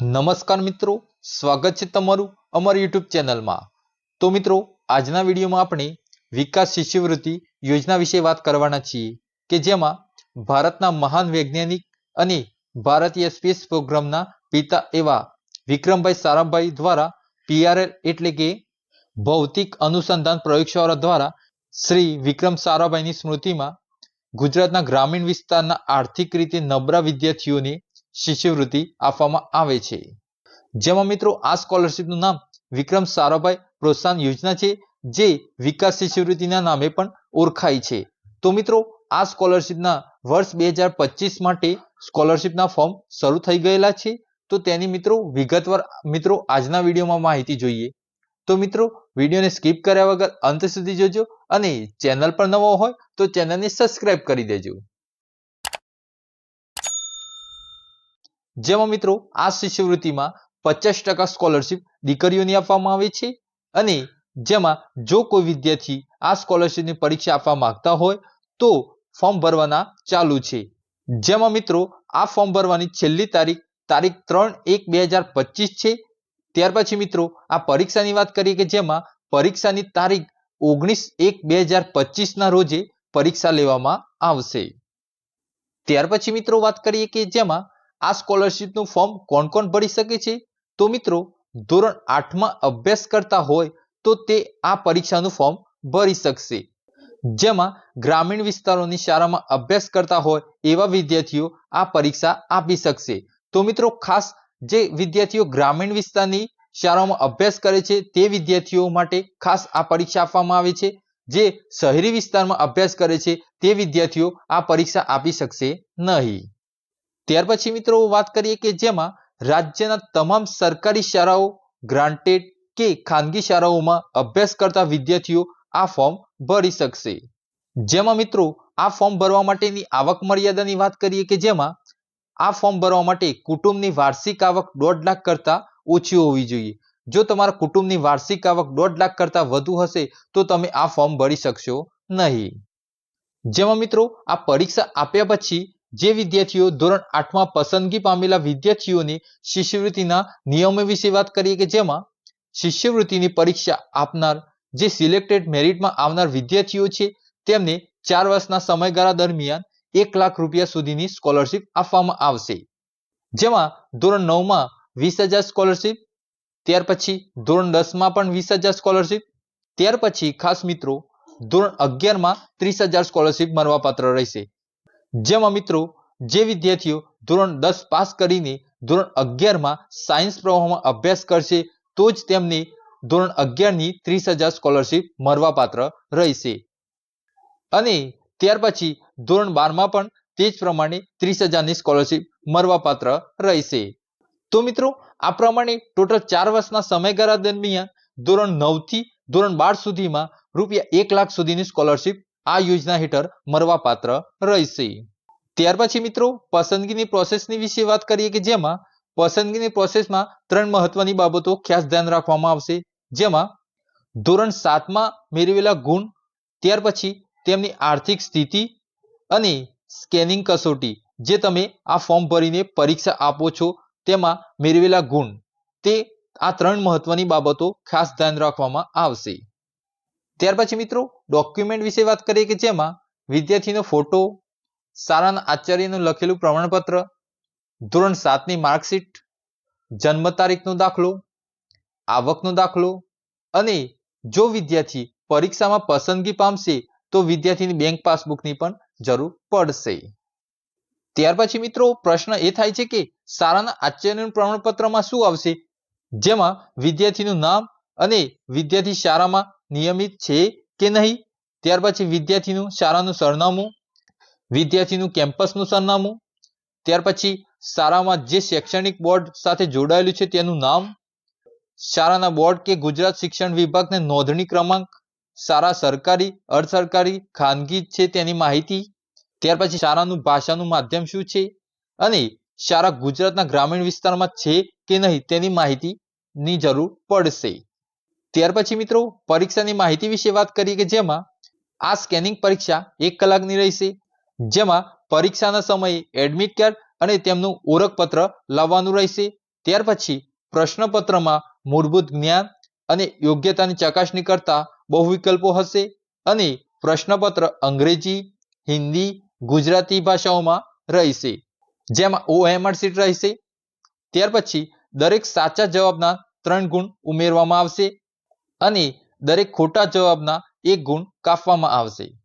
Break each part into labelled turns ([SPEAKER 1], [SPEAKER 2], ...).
[SPEAKER 1] નમસ્કાર મિત્રો, સ્વાગત છે તમારું અમારી યુટ્યુબ ચેનલમાં. તો મિત્રો, આજના વિડીયોમાં આપણે વિકાસ શિષ્યવૃત્તિ યોજના વિશે વાત કરવાના છીએ કે જેમાં ભારતના મહાન વૈજ્ઞાનિક અને ભારતીય સ્પેસ પ્રોગ્રામના પિતા એવા વિક્રમભાઈ સારાભાઈ દ્વારા પીઆરએલ એટલે કે ભૌતિક અનુસંધાન પ્રયોગશાળા દ્વારા શ્રી વિક્રમ સારાભાઈની સ્મૃતિમાં ગુજરાતના ગ્રામીણ વિસ્તારના આર્થિક રીતે નબળા વિદ્યાર્થીઓને શિષ્યવૃત્તિ આપવામાં આવે છે. જેમાં મિત્રો આ સ્કોલરશિપનું નામ વિક્રમ સારાભાઈ પ્રોત્સાહન યોજના છે, જે વિકાસ શિષ્યવૃત્તિના નામે પણ ઓળખાય છે. તો મિત્રો, આ સ્કોલરશિપના વર્ષ બે હજાર પચીસ માટે સ્કોલરશિપના ફોર્મ શરૂ થઈ ગયેલા છે. તો તેની મિત્રો વિગતવાર મિત્રો આજના વિડીયોમાં માહિતી જોઈએ. તો મિત્રો, વિડીયોને સ્કીપ કર્યા વગર અંત સુધી જોજો અને ચેનલ પર નવો હોય તો ચેનલને સબસ્ક્રાઇબ કરી દેજો. જેમાં મિત્રો આ શિષ્યવૃત્તિમાં પચાસ ટકા સ્કોલરશિપ દીકરીઓને આપવામાં આવે છે અને જેમાં જો કોઈ વિદ્યાર્થી આ સ્કોલરશીપની પરીક્ષા આપવા માંગતા હોય તો ફોર્મ ભરવાના ચાલુ છે. જેમાં મિત્રો આ ફોર્મ ભરવાની છેલ્લી તારીખ તારીખ ત્રણ એક બે હજાર પચીસ છે. ત્યાર પછી મિત્રો આ પરીક્ષાની વાત કરીએ કે જેમાં પરીક્ષાની તારીખ ઓગણીસ એક બે હજાર પચીસના રોજે પરીક્ષા લેવામાં આવશે. ત્યાર પછી મિત્રો વાત કરીએ કે જેમાં આ સ્કોલરશીપનું ફોર્મ કોણ કોણ ભરી શકે છે? તો મિત્રો, ધોરણ આઠમાં અભ્યાસ કરતા હોય તો તે આ પરીક્ષાનું ફોર્મ ભરી શકશે. જેમાં ગ્રામીણ વિસ્તારોની શાળામાં અભ્યાસ કરતા હોય એવા વિદ્યાર્થીઓ આ પરીક્ષા આપી શકશે. તો મિત્રો, ખાસ જે વિદ્યાર્થીઓ ગ્રામીણ વિસ્તારની શાળામાં અભ્યાસ કરે છે તે વિદ્યાર્થીઓ માટે ખાસ આ પરીક્ષા આપવામાં આવે છે. જે શહેરી વિસ્તારમાં અભ્યાસ કરે છે તે વિદ્યાર્થીઓ આ પરીક્ષા આપી શકશે નહીં. ત્યાર પછી મિત્રો વાત કરીએ કે જેમાં રાજ્યના તમામ સરકારી શાળાઓ ગ્રાન્ટેડ કે ખાનગી શાળાઓમાં અભ્યાસ કરતા વિદ્યાર્થીઓ આ ફોર્મ ભરી શકશે. જેમાં મિત્રો આ ફોર્મ ભરવા માટેની આવક મર્યાદાની વાત કરીએ કે જેમાં આ ફોર્મ ભરવા માટે કુટુંબની વાર્ષિક આવક દોઢ લાખ કરતા ઓછી હોવી જોઈએ. જો તમારા કુટુંબની વાર્ષિક આવક દોઢ લાખ કરતા વધુ હશે, તો તમે આ ફોર્મ ભરી શકશો નહીં. જેમાં મિત્રો આ પરીક્ષા આપ્યા પછી જે વિદ્યાર્થીઓ ધોરણ આઠમાં પસંદગી પામેલા વિદ્યાર્થીઓની શિષ્યવૃત્તિના નિયમો વિશે વાત કરીએ કે જેમાં શિષ્યવૃત્તિની પરીક્ષા આપનાર, જે સિલેક્ટેડ મેરિટમાં આવનાર વિદ્યાર્થીઓ છે, તેમને ચાર વર્ષના સમયગાળા દરમિયાન એક લાખ રૂપિયા સુધીની સ્કોલરશિપ આપવામાં આવશે. જેમાં ધોરણ નવમાં વીસ હજાર સ્કોલરશિપ ત્યાર પછી ધોરણ દસમાં પણ વીસ હજાર સ્કોલરશિપ ત્યાર પછી ખાસ મિત્રો ધોરણ અગિયારમાં ત્રીસ હજાર સ્કોલરશિપ મળવાપાત્ર રહેશે. જેમાં મિત્રો, જે વિદ્યાર્થીઓ ધોરણ દસ પાસ કરીને ધોરણ અગિયારમાં સાયન્સ પ્રવાહમાં અભ્યાસ કરશે, તો જ તેમને ધોરણ અગિયારની ત્રીસ હજાર સ્કોલરશીપ મળવાપાત્ર રહેશે. અને ત્યાર પછી ધોરણ બારમાં પણ તે જ પ્રમાણે ત્રીસ હજારની સ્કોલરશીપ મળવાપાત્ર રહેશે. તો મિત્રો, આ પ્રમાણે ટોટલ ચાર વર્ષના સમયગાળા દરમિયાન ધોરણ નવથી ધોરણ બાર સુધીમાં રૂપિયા એક લાખ સુધીની સ્કોલરશિપ આ યોજના હેઠળ મળવાપાત્ર રહેશે. ત્યાર પછી મિત્રો, પસંદગીની પ્રોસેસની વિશે વાત કરીએ કે જેમાં પસંદગીની પ્રોસેસમાં ત્રણ મહત્વની બાબતો ખાસ ધ્યાન રાખવામાં આવશે. જેમાં ધોરણ સાતમાં મેળવેલા ગુણ, ત્યાર પછી તેમની આર્થિક સ્થિતિ અને સ્કેનિંગ કસોટી, જે તમે આ ફોર્મ ભરીને પરીક્ષા આપો છો, તેમાં મેળવેલા ગુણ. તે આ ત્રણ મહત્વની બાબતો ખાસ ધ્યાન રાખવામાં આવશે. ત્યાર પછી મિત્રો ડોક્યુમેન્ટ વિશે વાત કરીએ કે જેમાં વિદ્યાર્થીનો ફોટો શાળાના આચાર્યનું લખેલું પ્રમાણપત્ર, ધોરણ સાતની માર્કશીટ જન્મ તારીખનો દાખલો, આવકનો દાખલો અને જો વિદ્યાર્થી પરીક્ષામાં પસંદગી પામશે તો વિદ્યાર્થીની બેંક પાસબુકની પણ જરૂર પડશે. ત્યાર પછી મિત્રો, પ્રશ્ન એ થાય છે કે શાળાના આચાર્યનું પ્રમાણપત્રમાં શું આવશે? જેમાં વિદ્યાર્થીનું નામ અને વિદ્યાર્થી શાળામાં નિયમિત છે કે નહીં? ત્યાર પછી વિદ્યાર્થીનું શાળાનું સરનામું, વિદ્યાર્થીનું કેમ્પસનું સરનામું, ત્યાર પછી શાળામાં જે શૈક્ષણિક બોર્ડ સાથે જોડાયેલું છે તેનું નામ, શાળાના બોર્ડ કે ગુજરાત શિક્ષણ વિભાગને નોંધણી ક્રમાંક, શાળા સરકારી અર્ધ સરકારી ખાનગી છે તેની માહિતી, ત્યાર પછી શાળાનું ભાષાનું માધ્યમ શું છે અને શાળા ગુજરાતના ગ્રામીણ વિસ્તારમાં છે કે નહીં તેની માહિતીની જરૂર પડશે. ત્યાર પછી મિત્રો, પરીક્ષાની માહિતી વિશે વાત કરીએ કે જેમાં આ સ્કેનિંગ પરીક્ષા એક કલાકની રહેશે, જેમાં પરીક્ષાના સમયે એડમિટ કાર્ડ અને તેમનું ઓળખપત્ર લાવવાનું રહેશે, ત્યાર પછી પ્રશ્નપત્રમાં મૂળભૂત જ્ઞાન અને યોગ્યતાની ચકાસણી કરતા બહુ વિકલ્પો હશે અને પ્રશ્નપત્ર અંગ્રેજી, હિન્દી, ગુજરાતી ભાષાઓમાં રહેશે, જેમાં ઓએમઆર સીટ રહેશે. ત્યાર પછી દરેક સાચા જવાબના ત્રણ ગુણ ઉમેરવામાં આવશે. અને દરેક ખોટા જવાબના એક ગુણ કાપવામાં આવશે.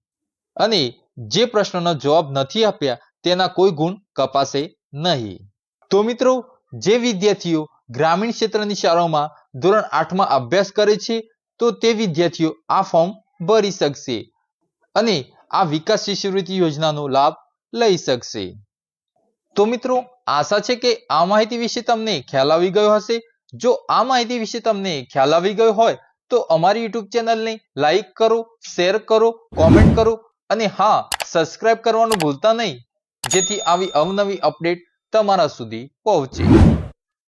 [SPEAKER 1] અને જે પ્રશ્નનો જવાબ નથી આપ્યા, તેના કોઈ ગુણ કપાશે નહીં. તો મિત્રો, જે વિદ્યાર્થીઓ ગ્રામીણ ક્ષેત્રની શાળાઓમાં ધોરણ આઠમાં અભ્યાસ કરે છે, તો તે વિદ્યાર્થીઓ આ ફોર્મ ભરી શકશે અને આ વિકાસ શિષ્યવૃત્તિ યોજનાનો લાભ લઈ શકશે. તો મિત્રો, આશા છે કે આ માહિતી વિશે તમને ખ્યાલ આવી ગયો હશે? જો આ માહિતી વિશે તમને ખ્યાલ આવી ગયો હોય તો અમારી યુટ્યુબ ચેનલને લાઈક કરો શેર કરો કોમેન્ટ કરો અને હા સબસ્ક્રાઇબ કરવાનું ભૂલતા નહીં, જેથી આવી અવનવી અપડેટ તમારા સુધી પહોંચે.